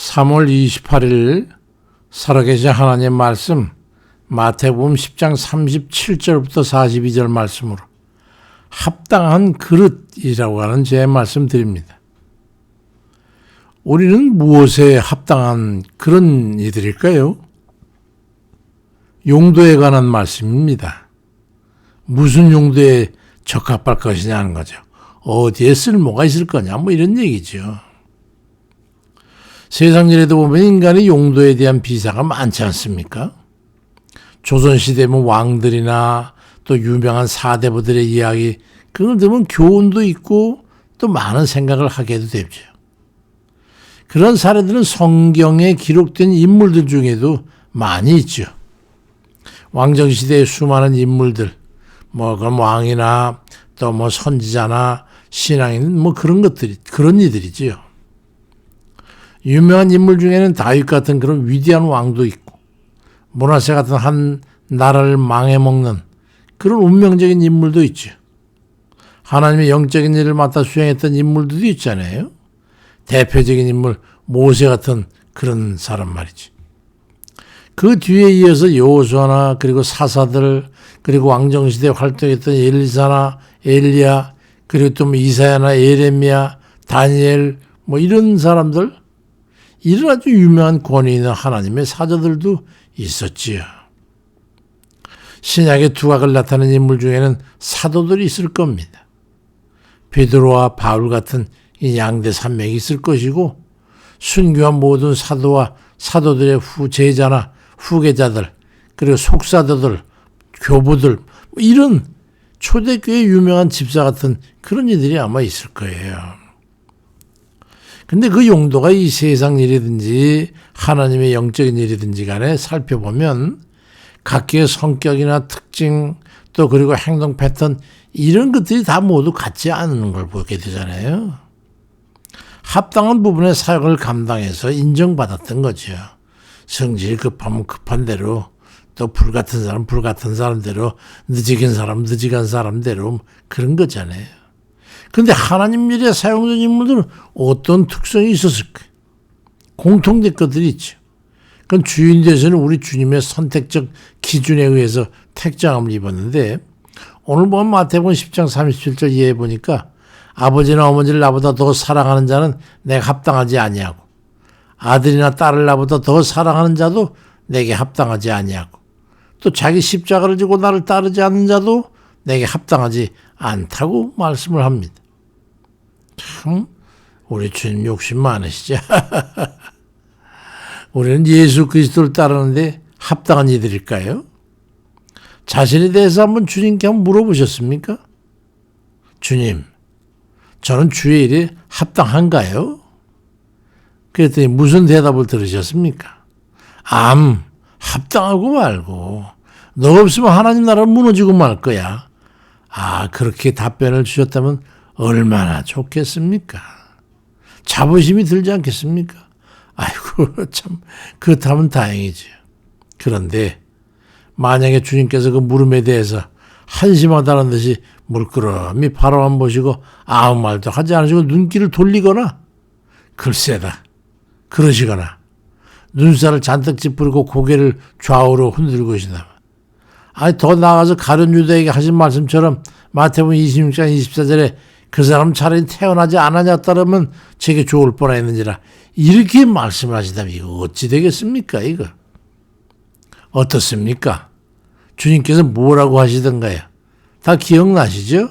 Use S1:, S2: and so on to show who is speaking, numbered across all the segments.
S1: 3월 28일 살아계신 하나님 말씀 마태복음 10장 37절부터 42절 말씀으로 합당한 그릇이라고 하는 제 말씀 드립니다. 우리는 무엇에 합당한 그런 이들일까요? 용도에 관한 말씀입니다. 무슨 용도에 적합할 것이냐 하는 거죠. 어디에 쓸모가 있을 거냐 뭐 이런 얘기죠. 세상 일에도 보면 인간의 용도에 대한 비사가 많지 않습니까? 조선시대면 왕들이나 또 유명한 사대부들의 이야기, 그걸 들으면 교훈도 있고 또 많은 생각을 하게도 되죠. 그런 사례들은 성경에 기록된 인물들 중에도 많이 있죠. 왕정시대의 수많은 인물들, 뭐, 그럼 왕이나 또 뭐 선지자나 신앙인 뭐 그런 것들이, 그런 이들이지요. 유명한 인물 중에는 다윗 같은 그런 위대한 왕도 있고 문화세 같은 한 나라를 망해먹는 그런 운명적인 인물도 있죠. 하나님의 영적인 일을 맡아 수행했던 인물들도 있잖아요. 대표적인 인물 모세 같은 그런 사람 말이지. 그 뒤에 이어서 여호수아나 그리고 사사들 그리고 왕정시대 활동했던 엘리사나 엘리야 그리고 또뭐 이사야나 예레미야 다니엘 뭐 이런 사람들 이런 아주 유명한 권위 있는 하나님의 사자들도 있었지요. 신약의 두각을 나타낸 인물 중에는 사도들이 있을 겁니다. 베드로와 바울 같은 양대 산맥이 있을 것이고 순교한 모든 사도와 사도들의 후제자나 후계자들 그리고 속사도들 교부들 뭐 이런 초대교회 유명한 집사 같은 그런 이들이 아마 있을 거예요. 근데 그 용도가 이 세상 일이든지 하나님의 영적인 일이든지 간에 살펴보면 각기의 성격이나 특징 또 그리고 행동 패턴 이런 것들이 다 모두 같지 않은 걸 보게 되잖아요. 합당한 부분의 사역을 감당해서 인정받았던 거죠. 성질이 급하면 급한 대로 또 불같은 사람 불같은 사람대로 늦이긴 사람 늦이간 사람대로 그런 거잖아요. 근데 하나님 일에 사용된 인물들은 어떤 특성이 있었을까? 공통된 것들이 있죠. 그건 주인 대신은 우리 주님의 선택적 기준에 의해서 택장함을 입었는데 오늘 보면 마태복음 10장 37절 이해해 보니까 아버지나 어머니를 나보다 더 사랑하는 자는 내가 합당하지 아니하고 아들이나 딸을 나보다 더 사랑하는 자도 내게 합당하지 아니하고 또 자기 십자가를 지고 나를 따르지 않는 자도 내게 합당하지 않다고 말씀을 합니다. 참 우리 주님 욕심 많으시죠. 우리는 예수 그리스도를 따르는데 합당한 이들일까요? 자신에 대해서 한번 주님께 한번 물어보셨습니까? 주님, 저는 주의 일에 합당한가요? 그랬더니 무슨 대답을 들으셨습니까? 암, 합당하고 말고, 너 없으면 하나님 나라 무너지고 말 거야. 아, 그렇게 답변을 주셨다면 얼마나 좋겠습니까? 자부심이 들지 않겠습니까? 아이고, 참, 그렇다면 다행이지. 그런데, 만약에 주님께서 그 물음에 대해서 한심하다는 듯이 물끄러미 바라만 보시고 아무 말도 하지 않으시고 눈길을 돌리거나, 글쎄다. 그러시거나, 눈살을 잔뜩 찌푸리고 고개를 좌우로 흔들고 계시다. 아니, 더 나아가서 가련 유대에게 하신 말씀처럼 마태복음 26장 24절에 그 사람 차라리 태어나지 않았냐 따르면 제게 좋을 뻔했는지라 이렇게 말씀하시다면 이거 어찌 되겠습니까 이거? 어떻습니까? 주님께서 뭐라고 하시던가요? 다 기억나시죠?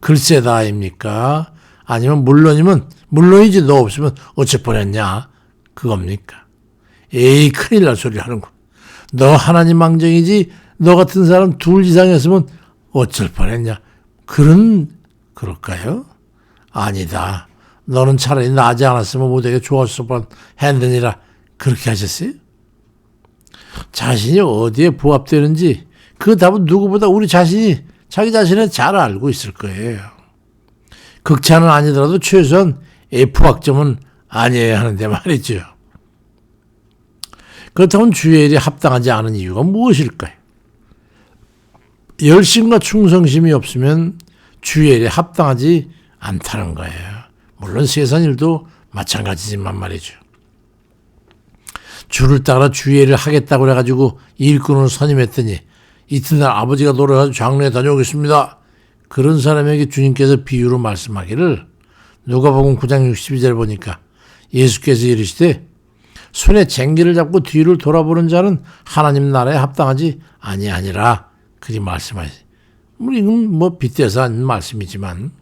S1: 글쎄다 아닙니까? 아니면 물론이면 물론이지 너 없으면 어찌 뻔했냐? 그겁니까? 에이 큰일 날 소리 하는군. 너 하나님 망정이지 너 같은 사람 둘 이상이었으면 어쩔 뻔했냐 그런 그럴까요? 아니다. 너는 차라리 나지 않았으면 모두에게 좋았을 뻔 했느니라. 그렇게 하셨어요? 자신이 어디에 부합되는지 그 답은 누구보다 우리 자신이 자기 자신을 잘 알고 있을 거예요. 극찬은 아니더라도 최소한 F 학점은 아니어야 하는데 말이죠. 그렇다면 주의 일이 합당하지 않은 이유가 무엇일까요? 열심과 충성심이 없으면 주의 일에 합당하지 않다는 거예요. 물론 세상 일도 마찬가지지만 말이죠. 줄을 따라 주의를 하겠다고 그래가지고 일꾼을 선임했더니 이튿날 아버지가 노래가지고 장로에 다녀오겠습니다. 그런 사람에게 주님께서 비유로 말씀하기를 누가복음 9장 62절 보니까 예수께서 이르시되 손에 쟁기를 잡고 뒤를 돌아보는 자는 하나님 나라에 합당하지 아니하니라 그리 말씀하시. 뭐 이건 뭐 빗대서 하는 말씀이지만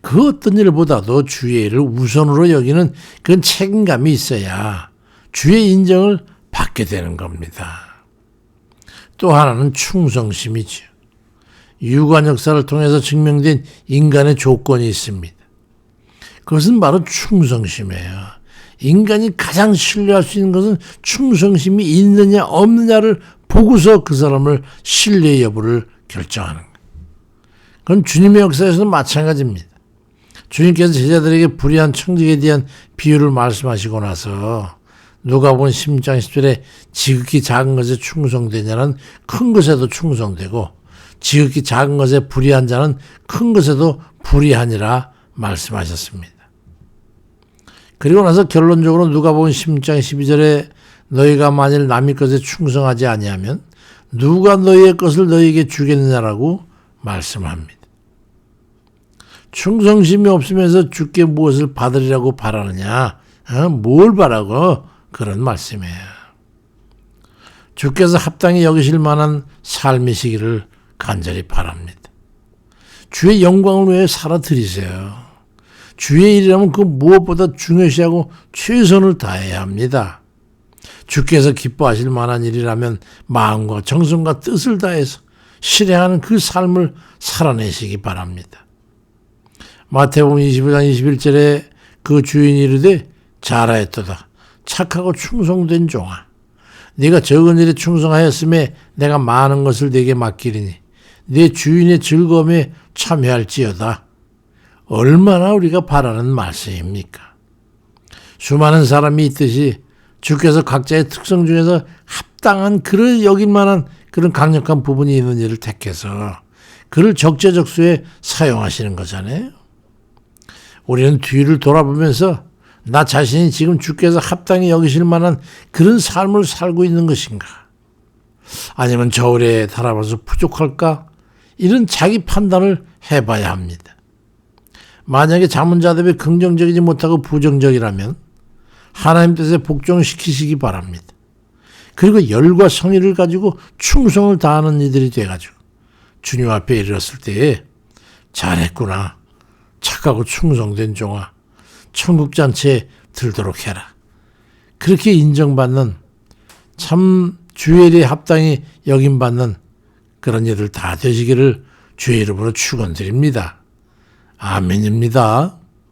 S1: 그 어떤 일보다도 주의 일을 우선으로 여기는 그런 책임감이 있어야 주의 인정을 받게 되는 겁니다. 또 하나는 충성심이죠. 유관 역사를 통해서 증명된 인간의 조건이 있습니다. 그것은 바로 충성심이에요. 인간이 가장 신뢰할 수 있는 것은 충성심이 있느냐 없느냐를 보고서 그 사람을 신뢰 여부를 결정하는 거예요. 그건 주님의 역사에서도 마찬가지입니다. 주님께서 제자들에게 불의한 청직에 대한 비유를 말씀하시고 나서 누가 본 10장 10절에 지극히 작은 것에 충성되냐는 큰 것에도 충성되고 지극히 작은 것에 불의한 자는 큰 것에도 불의하니라 말씀하셨습니다. 그리고 나서 결론적으로 누가 본 10장 12절에 너희가 만일 남의 것에 충성하지 아니하면 누가 너희의 것을 너희에게 주겠느냐라고 말씀합니다. 충성심이 없으면서 주께 무엇을 받으리라고 바라느냐? 어? 뭘 바라고? 그런 말씀이에요. 주께서 합당히 여기실 만한 삶이시기를 간절히 바랍니다. 주의 영광을 위해 살아드리세요. 주의 일이라면 그 무엇보다 중요시하고 최선을 다해야 합니다. 주께서 기뻐하실 만한 일이라면 마음과 정성과 뜻을 다해서 실행하는 그 삶을 살아내시기 바랍니다. 마태복음 25장 21절에 그 주인이 이르되 잘하였도다. 착하고 충성된 종아. 네가 적은 일에 충성하였음에 내가 많은 것을 네게 맡기리니 네 주인의 즐거움에 참여할지어다. 얼마나 우리가 바라는 말씀입니까? 수많은 사람이 있듯이 주께서 각자의 특성 중에서 합당한 그를 여길 만한 그런 강력한 부분이 있는 일을 택해서 그를 적재적소에 사용하시는 거잖아요. 우리는 뒤를 돌아보면서 나 자신이 지금 주께서 합당히 여기실 만한 그런 삶을 살고 있는 것인가? 아니면 저울에 달아봐서 부족할까? 이런 자기 판단을 해봐야 합니다. 만약에 자문자답에 긍정적이지 못하고 부정적이라면 하나님 뜻에 복종시키시기 바랍니다. 그리고 열과 성의를 가지고 충성을 다하는 이들이 돼가지고 주님 앞에 이르렀을 때에 잘했구나. 착하고 충성된 종아. 천국잔치에 들도록 해라. 그렇게 인정받는 참 주일에 합당히 여김받는 그런 일들 다 되시기를 주의 이름으로 축원드립니다. 아멘입니다.